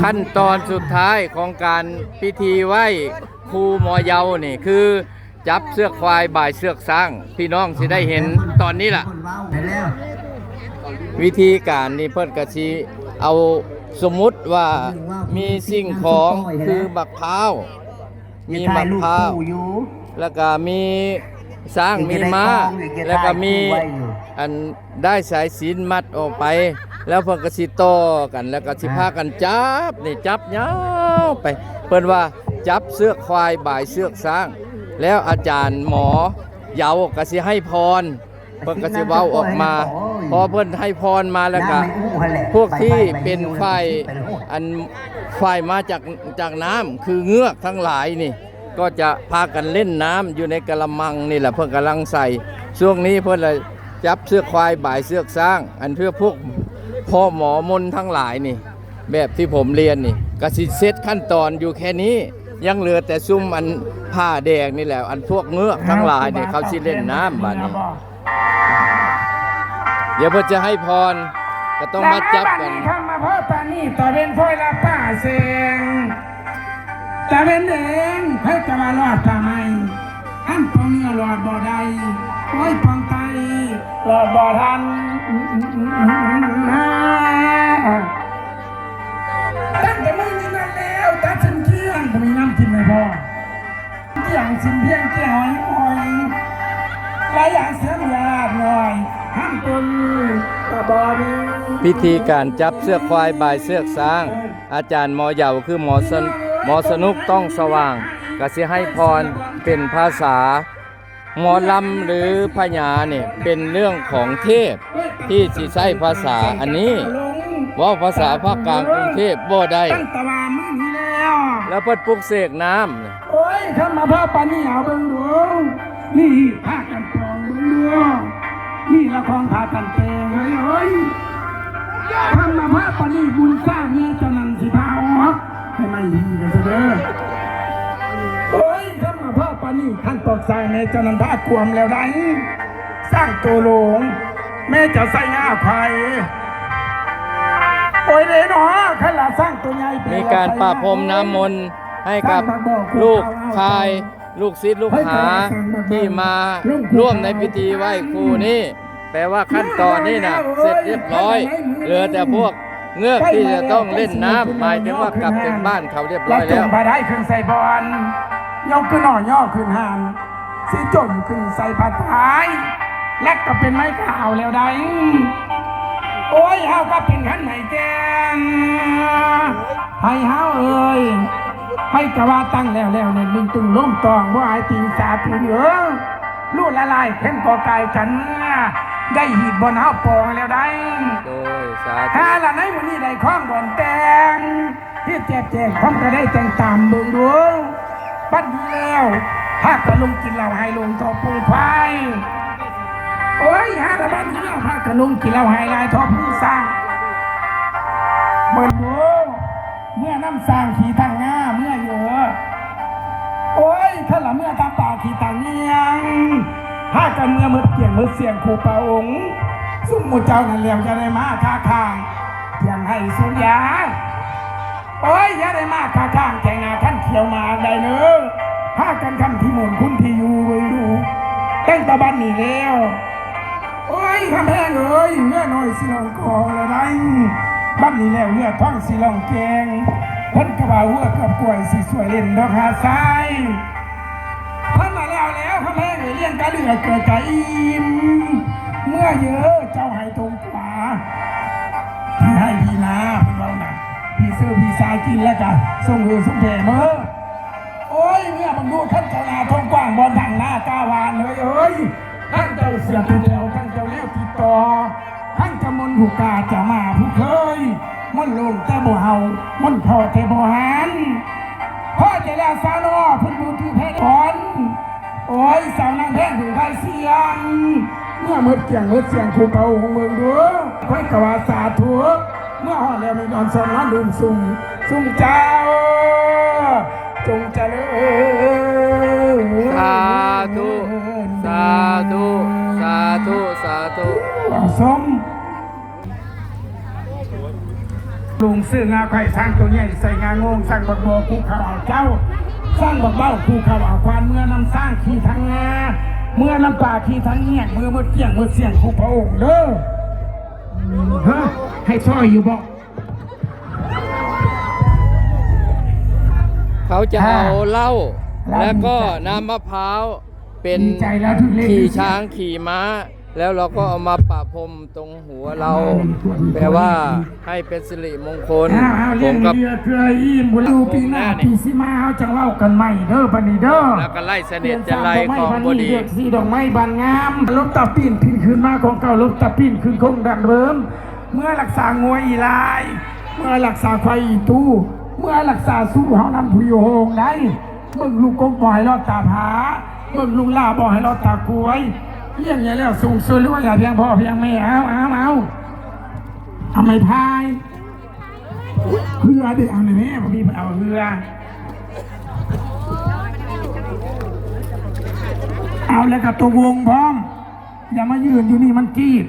ขั้นตอนสุดท้ายของการพิธีไหว้ครูหมอเยานี่คือจับเสือกควายบ่ายเสือกสร้าง พี่น้องสิได้เห็นตอนนี้ล่ะไปแล้ววิธีการนี่เพิ่นกะสิเอาสมมุติว่ามีสิ่งของคือบักพร้าว มีบักพร้าวอยู่แล้วก็มีสร้างมีม้าแล้วก็มีอันได้สายศีลมัดออกไป แล้วเพิ่นก็สิต่อกันแล้วก็สิพากันจับนี่จับยาวไป เพิ่นว่าจับเสือกควายบ่ายเสือกสร้าง แล้วอาจารย์หมอเยาก็สิให้พร เพิ่นก็สิเว้าออกมา พอเพิ่นให้พรมาแล้วก็พวกที่เป็นไปๆฝ่ายอันฝ่ายมาจากจากน้ำคือเงือกทั้งหลายนี่ ก็จะพากันเล่นน้ำอยู่ในกระมังนี่แหละเพิ่นกำลังใส่ช่วงนี้เพิ่นเลยจับเสื้อควายบ่ายเสื้อสร้าง อันเพื่อพวก พ่อหมอมนทั้งหลายนี่ แบบที่ผมเรียนนี่ก็สิเซตขั้นตอนอยู่แค่นี้ ยังเหลือแต่ซุ่มอันผ้าแดงนี่แหละอันพวกเงือกทั้งหลายนี่เขาสิเล่นน้ำบัดนี้เดี๋ยวเพิ่นจะให้พรก็ต้องมาจับกันข้ามาพ่อตานี่ตะเวนพ่อยละป้าเสียงตะเวนเองให้จะมารอดทำไมอันปองเนื้อรอดบ่ได้โอ้ยปองไตรอดบ่ทัน ตั้งแต่มือนี้นั่นแล้วตัดสินเที่ยงก็มีน้ำกินไม่พอเที่ยงสินเพียงเที่ยงหอยหอยหลายอย่างเสียงยาหน่อยห้ามตุนกระบอดีพิธีการจับเสื้อควายบายเสื้อกสาง อาจารย์หมอเหยาคือหมอสนหมอสนุกต้องสว่างก็สิให้พรเป็นภาษา หมอลำหรือพญาเนี่ยเป็นเรื่องของเทพที่สิใช้ภาษาอันนี้ว่าภาษาภาคกลางกรุงเทพบ่ได้ ตั้งแตะวามือนี้แล้วแล้วเพิ่นปลุกเสกน้ำเนี่ยโอ้ยข้ามาพ่อปานนี่เอาเบิ่งดูนี่พากันกองเบิ่งดูนี่ละครพากันเตงเฮ้ยเฮ้ยข้ามาพ่อปานนี่บุญสร้างเนี่ยเจ้านันสิพาออกให้ไม่ดีกันเสยเด้อโนนี่ท่านตอกสร้างเนี่ยเจ้านันพาควมแล้วได้สร้างตัวโหลง แม่จะใส่หน้าไผ่โอ้ยเลยเนาะข้าละสร้างตัวใหญ่ไปมีการปราพรมน้ำมนต์ให้กับลูกชายลูกศิษย์ลูกหาที่มาร่วมในพิธีไหว้ครูนี่แปลว่าขั้นตอนนี้นะเสร็จเรียบร้อย เหลือแต่พวกเงือกที่จะต้องเล่นน้ำหมายถึงว่ากลับถึงบ้านเขาเรียบร้อยจแล้วมบาได้ขึ้นใส่บอล ยกขึ้นหน่อย่อขึ้นหานสีจมขึ้นใส่ผ้าท้าย และก็เป็นไม้ข่าวแล้วได้โอ้ยเฮาก็เป็นขันไหนแกงให้เฮาเอ้ยให้กะว่าตั้งแล้วแล้วเนี่ยมึงตึงล้มตองว่าไอ้ติงสาถุนเออลู่ละลายเข้มกอไก่กัน ได้หีบบนเฮาปองแล้วได้โดยสาธุถ้าละในวันนี้ได้ข้องบ่อนแตงที่แจกแจกพร้อมก็ได้แต่งตามเบิ่งดู ปัดดีแล้วถ้าก็ลงกินเหล้าให้ลงทอปูไฟโอ้ยหาละบ้านนี้แล้วถ้าก็ลงกินเหล้าให้ลายทอผู้สร้างเบิ่งดูเมื่อน้ำสร้างขี่ทางหน้าเมื่อเยอะโอ้ยถ้าละเมื่อตาป่าขี่ทางเนียงถ้ากันเมื่อมืดเกี่ยงมืดเสียงครูปาองค์ สุ่มมูเจ้านั่นเหลียวจะได้มาท่าขางเพียงให้สุญญา โอ้ยอย่าได้มาท่าข้างแข่งนาขั้นเขียวมาได้เนอะถ้ากันคำที่หมุนคุณที่อยู่ไว้ดูตั้งตะบันนี่แล้ว โอ้ยคำแพงเอ้ยเมื่อน้อยสิลองกองแล้วได้บันนี่แล้วเมื่อท้องสิลองแกงพิ่นกระบาหัวกับกล้วยสิสวยเล่นดอกหาทรายพิ่นมาแล้วแล้วข้าแม่เลี้ยงกะเหลือเกิดกะอิ่มเมื่อเยอะเจ้าให้ตรงขวา ซื้อพี่ากินแล้วกันส่งเออส่งแผ่เมื่อโอ้ยเมื่อบังดูท่านเจ้านาทองกว้างบอลทางหน้ากาวานเลยเอ้ยท่านเจ้าเสียตัวเดียวท่านเจ้าเลี้ยวติดต่อท่านจะมนต์หูกาจะมาผู้เคยมันลงแต่บ่เฮามันพอแต่บ่หันพ่อจะแล้วสาวนอพุ่นดูที่เพชรก่อนโอ้ยสาวนางแพงถึงใครเสียงเมื่อมืดเกี่ยงเมืดเสียงคูเป่าหงเมืองดูไว้กว่าสาธุ เมื่อหอดแล้วมีนอนสนนอนดุมซุ่มซุ่มเจ้า จงเจริญสาธุสาธุสาธุสาธุสมลุงซื้องาไข่สร้างตัวใหญ่ใส่งางงสร้างบักโบคูเขาเอาเจ้า สร้างบักเบ้าคูเขาเอาควานเมื่อนำสร้างขี่ทางงาเมื่อน้ำป่าขี่ทางเงียกมือมือเกี่ยงมือเสียงคูพระองค์เด้อ ฮะให้ช่อยอยู่บอกเขาจะอ่าเอาเหล้าแล้วแล้วก็ดีใจน้ำมะพร้าวเป็นดีใจแล้วที่เล่น ขี่ช้างขี่ม้า แล้วเราก็เอามาปะพรมตรงหัวเรา แปลว่าให้เป็นสิริมงคลอ้าวอ้าวผเลี้ยมงกับเรือเกลืออิ่มบุญรูปีหน้าปีสิมาเขาจะเล่ากันใหม่เด้อบันนี้เด้อแล้วก็ไล่เสน็จจะไล่ของบดีเด็กสีดอกไม้บานงามลบตาปีนพินคืนมาของเก่าลบตาปีนคืนคงดังเริ่ม เมื่อรักษางัวอีลาย เมื่อรักษาควายอีตู้เมื่อรักษาสู้เฮานำผู้โยงได้มึงลูกกบบ่ให้รอดตาผามึงลุงล่าบ่ให้รอดตากล้วย เลี้ยงอย่างแล้วสูงสุดหรือว่าอย่าเพียงพ่อเพียงแม่เอาเอาเอาทำไมพายเรือดิเอาหน่อยแม่ผมมีเอาเรือเอาแล้วกับตัววงพร้อม อย่ามายืนอยู่นี่มันกีด